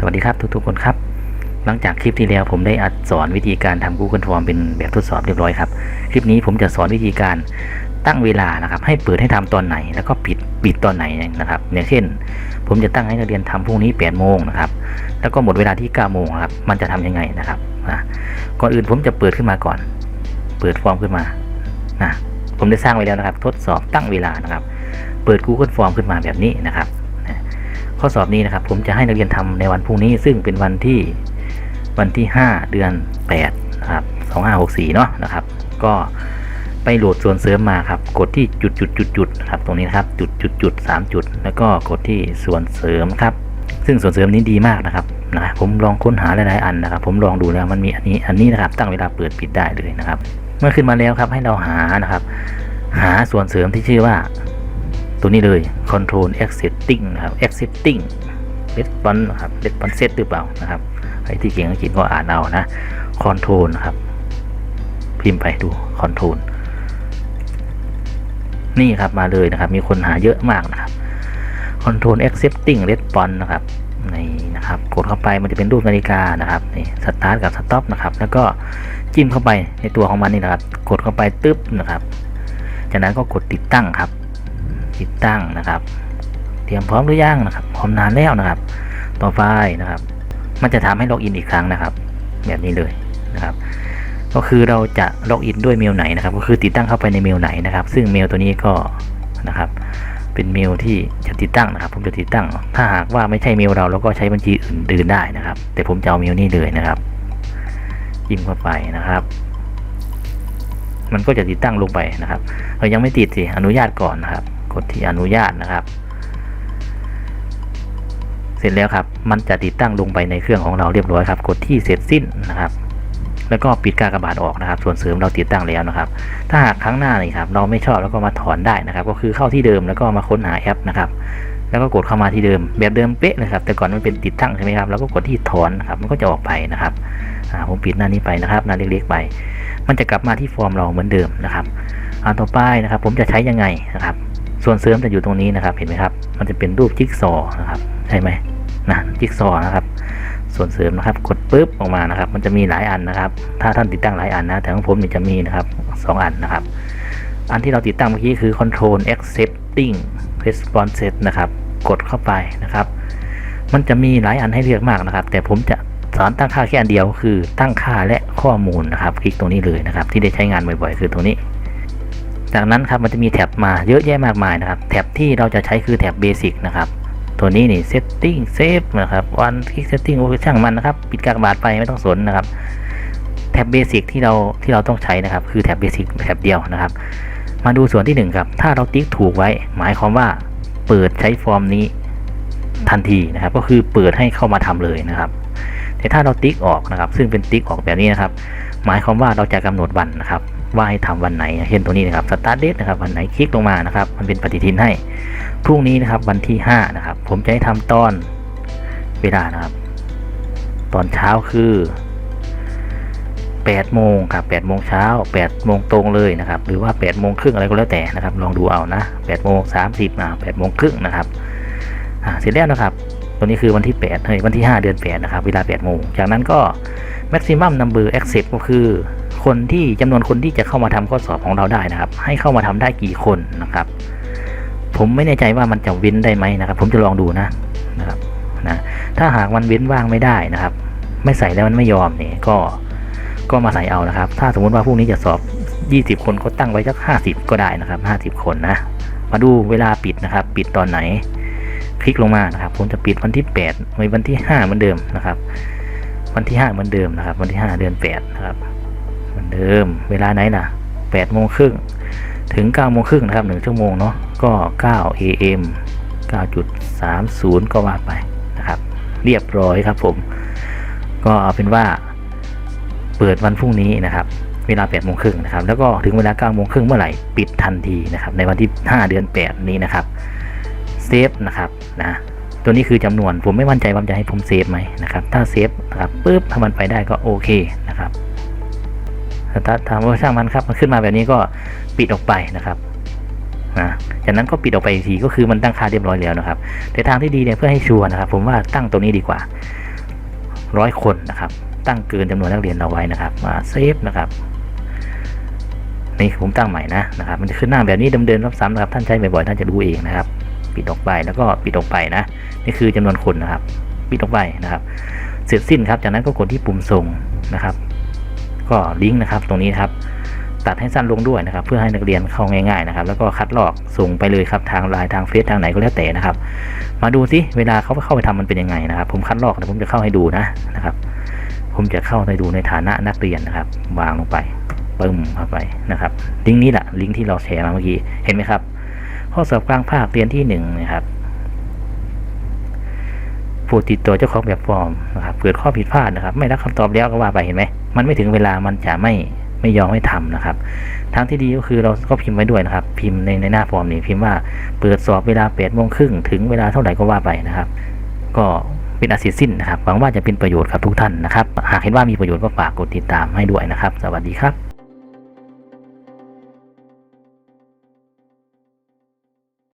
สวัสดีครับทุกๆคนครับ หลังจากคลิปที่แล้วผมได้อัดสอนวิธีการทำ Google Form เป็นแบบทดสอบเรียบร้อยครับ คลิปนี้ผมจะสอนวิธีการตั้งเวลานะครับ ให้เปิดให้ทำตอนไหน แล้วก็ปิดปิดตอนไหนนะครับอย่างเช่น ผมจะตั้งให้นักเรียนทำพรุ่งนี้8โมงนะครับ แล้วก็หมดเวลาที่9โมงครับ มันจะทำยังไงนะครับนะก่อนอื่นผมจะเปิดขึ้นมาก่อน เปิดฟอร์มขึ้นมานะผมได้สร้างไว้แล้วนะครับ ทดสอบตั้งเวลานะครับ เปิด Google Form ขึ้นมาแบบนี้นะครับ ข้อสอบนี้นะครับ ผมจะให้นักเรียนทำในวันพรุ่งนี้ ซึ่งเป็นวันที่วันที่ 5 เดือน8นะครับ2564เนาะนะครับ ก็ไปโหลดส่วนเสริมมาครับ กดที่จุดจุดจุดจุดครับตรงนี้นะครับจุดจุดจุดสามจุด แล้วก็กดที่ส่วนเสริมครับ ซึ่งส่วนเสริมนี้ดีมากนะครับนะผมลองค้นหาหลายๆอันนะครับ ผมลองดูแล้วมันมีอันนี้อันนี้นะครับ ตั้งเวลาเปิดปิดได้เลยนะครับ เมื่อขึ้นมาแล้วครับให้เราหานะครับ หาส่วนเสริมที่ชื่อว่า ตัวนี้เลย control exiting นะครับ exiting response นะครับ response set หรือเปล่านะครับใครที่เก่งอังกฤษก็อ่านเอานะ control นะครับ พิมพ์ไปดู control นี่ครับมาเลยนะครับ มีคนหาเยอะมากนะครับ control accepting response นะครับนี่นะครับกดเข้าไปมันจะเป็นรูปนาฬิกานะครับนี่ start กับ stop นะครับ แล้วก็จิ้มเข้าไปในตัวของมันนี่นะครับ กดเข้าไปตึ๊บนะครับ จากนั้นก็กดติดตั้งครับ ติดตั้งนะครับ เตรียมพร้อมหรือยังนะครับ พร้อมนานแล้วนะครับ ต่อไปนะครับ มันจะทำให้ล็อกอินอีกครั้งนะครับ แบบนี้เลยนะครับ ก็คือเราจะล็อกอินด้วยเมลไหนนะครับ ก็คือติดตั้งเข้าไปในเมลไหนนะครับ ซึ่งเมลตัวนี้ก็นะครับเป็นเมลที่จะติดตั้งนะครับ ผมจะติดตั้ง ถ้าหากว่าไม่ใช่เมลเราเราก็ใช้บัญชีอื่นๆได้นะครับ แต่ผมจะเอาเมลนี้เลยนะครับจิ้มเข้าไปนะครับ มันก็จะติดตั้งลงไปนะครับ เรายังไม่ติดสิอนุญาตก่อนนะครับ ดที่อนุญาตนะครับ เสร็จแล้วครับ มันจะติดตั้งลงไปในเครื่องของเราเรียบร้อยครับ กดที่เสร็จสิ้นนะครับ แล้วก็ปิดกากบาทออกนะครับ ส่วนเสริมเราติดตั้งแล้วนะครับ ถ้าหากครั้งหน้านี่ครับเราไม่ชอบแล้วก็มาถอนได้นะครับ ก็คือเข้าที่เดิมแล้วก็มาค้นหาแอปนะครับแล้วก็กดเข้ามาที่เดิมแบบเดิมเป๊ะเลยครับ แต่ก่อนมันเป็นติดตั้งใช่ไหมครับแล้วก็กดที่ถอนนครับมันก็จะออกไปนะครับผมปิดหน้านี้ไปนะครับหน้าเล็กๆไป มันจะกลับมาที่ฟอร์มเราเหมือนเดิมนะครับอันต่อไปนะครับ ผมจะใช้ยังไงนะครับ ส่วนเสริมจะอยู่ตรงนี้นะครับ เห็นไหมครับ มันจะเป็นรูปจิ๊กซอนะครับใช่ไหมนะจิ๊กซอนะครับ ส่วนเสริมนะครับ กดปุ๊บออกมานะครับ มันจะมีหลายอันนะครับ ถ้าท่านติดตั้งหลายอันนะ แต่ของผมเนี่ยจะมีนะครับสองอันนะครับ อันที่เราติดตั้งเมื่อกี้คือ control accepting responses นะครับ กดเข้าไปนะครับ มันจะมีหลายอันให้เลือกมากนะครับ แต่ผมจะสอนตั้งค่าแค่อันเดียวคือตั้งค่าและข้อมูลนะครับ คลิกตรงนี้เลยนะครับ ที่ได้ใช้งานบ่อยๆ คือตรงนี้ จากนั้นครับมันจะมีแท็บมาเยอะแยะมากมายนะครับ แท็บที่เราจะใช้คือแท็บ Basic นะครับตัวนี้นี่ Setting Save นะครับ One Click Setting โอ้ช่างมันนะครับ ปิดกากบาทไปไม่ต้องสนนะครับแท็บ Basic ที่เราที่เราต้องใช้นะครับ คือแท็บ Basic แท็บเดียวนะครับ มาดูส่วนที่หนึ่งครับ ถ้าเราติ๊กถูกไว้ หมายความว่าเปิดใช้ฟอร์มนี้ทันทีนะครับ ก็คือเปิดให้เข้ามาทำเลยนะครับแต่ถ้าเราติ๊กออกนะครับ ซึ่งเป็นติ๊กออกแบบนี้นะครับ หมายความว่าเราจะกำหนดวันนะครับ ว่าให้ทำวันไหน เช่นตัวนี้นะครับ start date นะครับวันไหนคลิกลงมานะครับ มันเป็นปฏิทินให้ พรุ่งนี้นะครับวันที่ 5 นะครับ ผมจะให้ทำตอนเวลานะครับ ตอนเช้าคือ8โมงครับ8โมงเช้า8โมงตรงเลยนะครับ หรือว่า8โมงครึ่งอะไรก็แล้วแต่นะครับ ลองดูเอานะ8โมง30นะ8โมงครึ่งนะครับอ่าเสร็จแล้วนะครับ ตัวนี้คือวันที่8เฮ้ยวันที่ 5 เดือน8นะครับ เวลา8โมง จากนั้นก็ maximum number accept ก็คือ คนที่จำนวนคนที่จะเข้ามาทำข้อสอบของเราได้นะครับ ให้เข้ามาทำได้กี่คนนะครับ ผมไม่แน่ใจว่ามันจะเว้นได้ไหมนะครับ ผมจะลองดูนะนะครับนะถ้าหากมันเว้นว่างไม่ได้นะครับ ไม่ใส่แล้วมันไม่ยอมเนี่ยก็ก็มาใส่เอานะครับ ถ้าสมมุติว่าพรุ่งนี้จะสอบ 20 คนก็ตั้งไว้สัก 50 ก็ได้นะครับ 50 คนนะ มาดูเวลาปิดนะครับ ปิดตอนไหน คลิกลงมานะครับ ผมจะปิดวันที่ 8 ไว้วันที่ 5 เหมือนเดิมนะครับ วันที่ 5 เหมือนเดิมนะครับ วันที่ 5 เดือน 8 นะครับ มือนเดิม เวลาไหนนะ8โมงครึ่งถึง9โมงครึ่งนะครับ 1 ชั่วโมงเนาะก็9 am 9.30 ก็ว่าไปนะครับ เรียบร้อยครับผม ก็เอาเป็นว่าเปิดวันพรุ่งนี้นะครับ เวลา8โมงครึ่งนะครับ แล้วก็ถึงเวลา9โมงครึ่งเมื่อไหร่ปิดทันทีนะครับ ในวันที่ 5 เดือน 8 นี้นะครับเซฟนะครับนะตัวนี้คือจำนวนผมไม่มั่นใจว่าจะให้ผมเซฟไหมนะครับถ้าเซฟนะครับปุ๊บถ้ามันไปได้ก็โอเคนะครับ ถ้าถามว่าช่างมันครับ มันขึ้นมาแบบนี้ก็ปิดออกไปนะครับนะจากนั้นก็ปิดออกไปอีกทีก็คือมันตั้งค่าเรียบร้อยแล้วนะครับ แต่ทางที่ดีเนี่ยเพื่อให้ชัวร์นะครับ ผมว่าตั้งตรงนี้ดีกว่าร้อยคนนะครับ ตั้งเกินจำนวนนักเรียนเราไว้นะครับ มาเซฟนะครับนี่ผมตั้งใหม่นะนะครับ มันจะขึ้นหน้าแบบนี้เดิมๆซ้ำนะครับ ท่านใช้บ่อยๆท่านจะรู้เองนะครับ ปิดออกไปแล้วก็ปิดออกไปนะ นี่คือจำนวนคนนะครับ ปิดออกไปนะครับ เสร็จสิ้นครับ จากนั้นก็กดที่ปุ่มส่งนะครับ ก็ลิงก์นะครับ ตรงนี้ครับ ตัดให้สั้นลงด้วยนะครับ เพื่อให้นักเรียนเข้าง่ายๆนะครับ แล้วก็คัดลอกส่งไปเลยครับทางไลน์ทางเฟซทางไหนก็แล้วแต่นะครับ มาดูสิเวลาเขาเข้าไปทำมันเป็นยังไงนะครับ ผมคัดลอกแต่ผมจะเข้าให้ดูนะนะครับ ผมจะเข้าไปดูในฐานะนักเรียนนะครับ วางลงไปปึ้มเข้าไปนะครับ ลิงก์นี้แหละลิงก์ที่เราแชร์มาเมื่อกี้เห็นไหมครับข้อสอบกลางภาคเรียนที่หนึ่งนะครับ ผู้ติดต่อเจ้าของแบบฟอร์มนะครับเกิดข้อผิดพลาดนะครับ ไม่รับคำตอบแล้วก็ว่าไปเห็นไหมมันไม่ถึงเวลามันจะไม่ไม่ยอมให้ทำนะครับ ทางที่ดีก็คือเราก็พิมพ์ไว้ด้วยนะครับ พิมพ์ในในหน้าฟอร์มนี้พิมพ์ว่าเปิดสอบเวลา8ปดโมงครึ่งถึงเวลาเท่าไหร่ก็ว่าไปนะครับ ก็เป็นอาศิสิ้นนะครับหวังว่าจะเป็นประโยชน์กับทุกท่านนะครับ หากเห็นว่ามีประโยชน์ก็ฝากกดติดตามให้ด้วยนะครับ สวัสดีครับ